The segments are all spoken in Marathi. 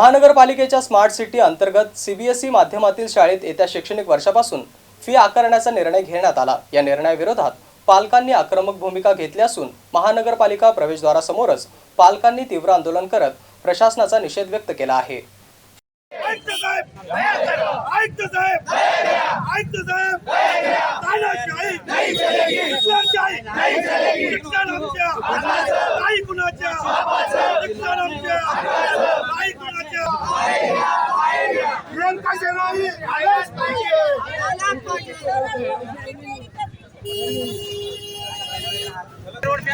महानगरपालिकेच्या स्मार्ट सिटी अंतर्गत सीबीएसई माध्यमातील शाळेत येत्या शैक्षणिक वर्षापासून फी आकारण्याचा निर्णय घेण्यात आला. या निर्णयाविरोधात पालकांनी आक्रमक भूमिका घेतली असून महानगरपालिका प्रवेशद्वारासमोरच पालकांनी तीव्र आंदोलन करत प्रशासनाचा निषेध व्यक्त केला आहे ऐकतं साहेब ऐकतं साहेब ऐकतं साहेब तानाशाही शिक्षणशाही शिक्षण आमच्या नाही कुणाच्या शिक्षण आमच्या नाही कुणाच्या व्यंकटेश्वराही आलाच पाहिजे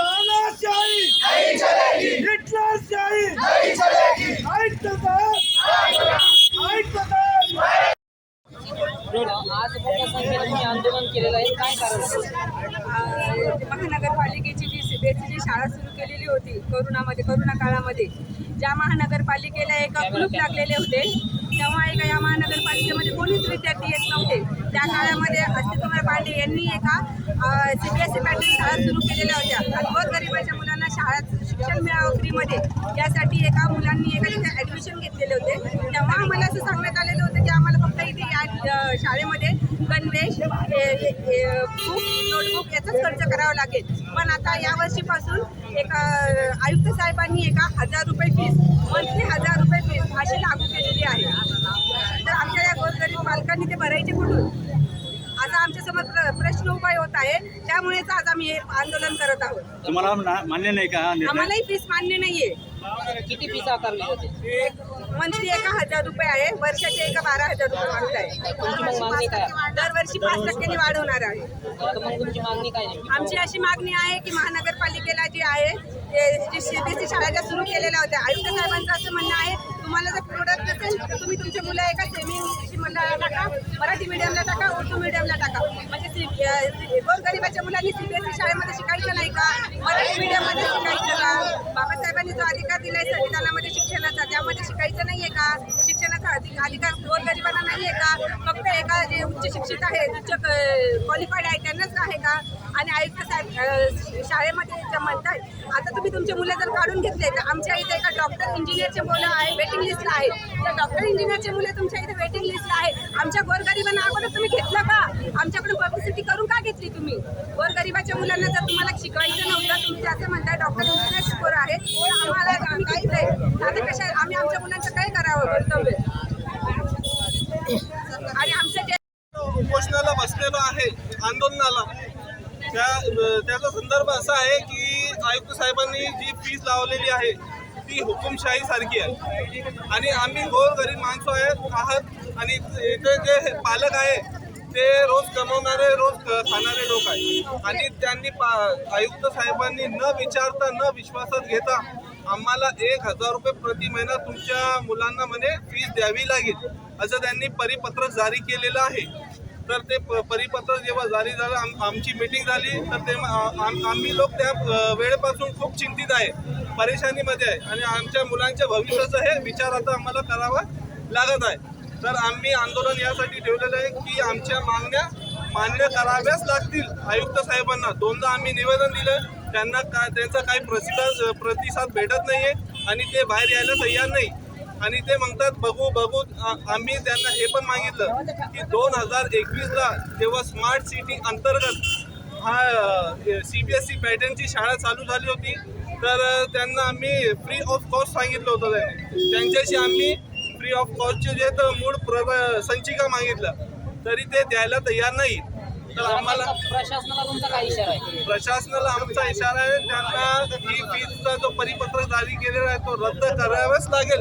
तानाशाही हिटलरशाही ऐकतं साहेब ऐकतं साहेब आज मोठ्या संख्येने तुम्ही आंदोलन केलेलं आहे. काय कारण महानगरपालिकेची जी सीबीएसची जी शाळा सुरू केलेली होती करोनामध्ये करोना काळामध्ये ज्या महानगरपालिकेला एका कुलूप लागलेले होते तेव्हा एका या महानगरपालिकेमध्ये कोणीच विद्यार्थी येत नव्हते. त्या काळामध्ये अस्तित्वराव पांडे यांनी एका सीबीएसई पॅटर्न शाळा सुरू केलेल्या होत्या. आणि गोरगरिबाच्या मुलांना शाळेत शिक्षण मिळावं फ्रीमध्ये यासाठी एका मुलांनी एका तिथे ॲडमिशन घेतलेले होते. तेव्हा आम्हाला असं सांगण्यात आलेलं होतं की आम्हाला फक्त इथे या शाळेमध्ये गणवेश बुक नोटबुक याचाच खर्च करावा लागेल. पण आता यावर्षीपासून एक आयुक्त साहेबांनी एका हजार रुपये फीस मंथली हजार रुपये फीस अशी लागू केलेली आहे. तर आमच्या या गोरगरीब पालकांनी ते भरायचे कुठून? असा आमच्यासमोर प्र- प्रश्न उपाय होत आहे. त्यामुळेच आज आम्ही हे आंदोलन करत आहोत. तुम्हाला ना- मान्य नाही का हा निर्णय? आम्हालाही फीस मान्य नाहीये. किती फीस आकारली होती? मंथली एका हजार रुपये आहे. वर्षाचे एका बारा हजार रुपये मागत आहे दरवर्षी पाच टक्क्यांनी वाढवणार आहे. आमची अशी मागणी आहे की महानगरपालिकेला जी आहे जी सीबीएसई शाळा ज्या सुरू केलेल्या होत्या आयुक्त साहेबांचं असं म्हणणं आहे तुम्हाला जर प्रोडक्ट असेल तर तुम्ही तुमचे मुलं एका सेमी इंग्लिश मंडळाला टाका मराठी मीडियमला टाका उर्दू मीडियमला टाका. म्हणजे सी- अ, सी- गोरगरिबाच्या मुलांनी सीबीएसई शाळेमध्ये शिकायचं नाही का? मराठी मीडियममध्ये शिकायचं का? बाबासाहेबांनी जो अधिकार दिलाय संविधानामध्ये शिक्षणाचा नाहीये का? शिक्षणाचा अधिक अधिकार गोरगरिबांना नाहीये का? फक्त एका जे उच्च शिक्षित आहेत उच्च क्वालिफाईड आहे त्यांनाच आहे का? आणि आयुक्त साहेब शाळेमध्ये म्हणतात आता तुम्ही तुमचे मुलं जर काढून घेतले तर आमच्या इथे एका डॉक्टर इंजिनियरचे मुलं आहे वेटिंग लिस्टला आहे. त्या डॉक्टर इंजिनियरचे मुलं तुमच्या इथे वेटिंग लिस्टला आहे. आमच्या गोरगरिबांना अगोदर तुम्ही घेतलं का? आमच्या घेतली तुम्ही? गोरगरिबाच्या मुलांना जर तुम्हाला शिकवायचं नव्हतं तुम्ही असं म्हणताय डॉक्टर इंजिनियर शिकवर आहे आम्हाला आम्ही काहीच आहे आता कशा आम्ही आमच्या मुलांचं काय करावं कर्तव्य? आणि आमचं जे उपोषणाला बसलेलो आहे आंदोलनाला. त्या त्याचा संदर्भ असा आहे की आयुक्त साहेबांनी जी फीज लावलेली आहे ती हुकुमशाही सारखी आहे. आणि आम्ही गोरगरीब माणसं आहेत आहात. आणि इथे जे पालक आहे ते रोज कमवणारे रोज खाणारे लोक आहेत. आणि त्यांनी पा आयुक्त साहेबांनी न विचारता न विश्वासात घेता आम्हाला एक हजार रुपये प्रति महिना तुमच्या मुलांना म्हणे फीस द्यावी लागेल असं त्यांनी परिपत्रक जारी केलेलं आहे. तर ते प- परिपत्रक जेव्हा जारी झालं आम आमची मीटिंग झाली तर ते आम- आम्ही लोक त्या वेळेपासून खूप चिंतित आहे परेशानीमध्ये आहे. आणि आमच्या मुलांच्या भविष्याचं हे विचार आता आम्हाला करावा लागत आहे. तर आम्ही आंदोलन यासाठी ठेवलेलं आहे की आमच्या मागण्या मान्य कराव्याच लागतील. आयुक्त साहेबांना दोनदा आम्ही निवेदन दिलं. त्यांना का त्यांचा काही प्रतिसाद प्रतिसाद भेटत नाहीये आणि ते बाहेर यायला तयार नाही. आणि ते म्हणतात बघू बघू आम्ही त्यांना हे पण मागितलं की दोन हजार एकवीसला जेव्हा स्मार्ट सिटी अंतर्गत हा सी बी एस ई पॅटर्नची शाळा चालू झाली होती तर त्यांना आम्ही फ्री ऑफ कॉस्ट सांगितलं होतं त्यांच्याशी आम्ही फ्री ऑफ कॉस्टचे जे तर मूळ प्र संचिका मागितलं तरी ते द्यायला तयार नाही तर आम्हाला प्रशासनाला तुमचा काय इशारा आहे? प्रशासनाला आमचा इशारा आहे त्यांना ही फीजचा जो परिपत्रक जारी केलेला आहे तो रद्द करावाच लागेल.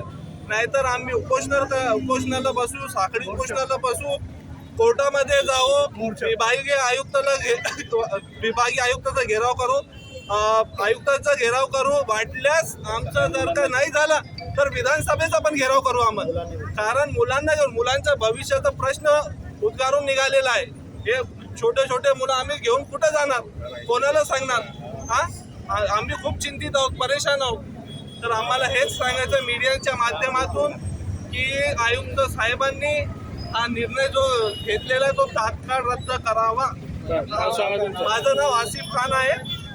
नाहीतर आम्ही उपोषणाला उपोषणाला बसू साखळी उपोषणाला बसू कोर्टामध्ये जाऊ विभागीय आयुक्ताला विभागीय आयुक्ताचा घेराव करू आयुक्ताचा घेराव करू वाटल्यास आमचा जर का नाही झाला तर विधानसभेचा पण घेराव करू आम्हाला. कारण मुलांना घेऊन मुलांच्या भविष्याचा प्रश्न उद्गारून निघालेला आहे. हे छोटे छोटे मुलं आम्ही घेऊन कुठं जाणार? कोणाला सांगणार? हा? आम्ही खूप चिंतित आहोत परेशान आहोत. तर आम्हाला हेच सांगायचं मीडियाच्या माध्यमातून की आयुक्त साहेबांनी हा निर्णय जो घेतलेला आहे तो तात्काळ रद्द करावा. माझं नाव आसिफ खान आहे.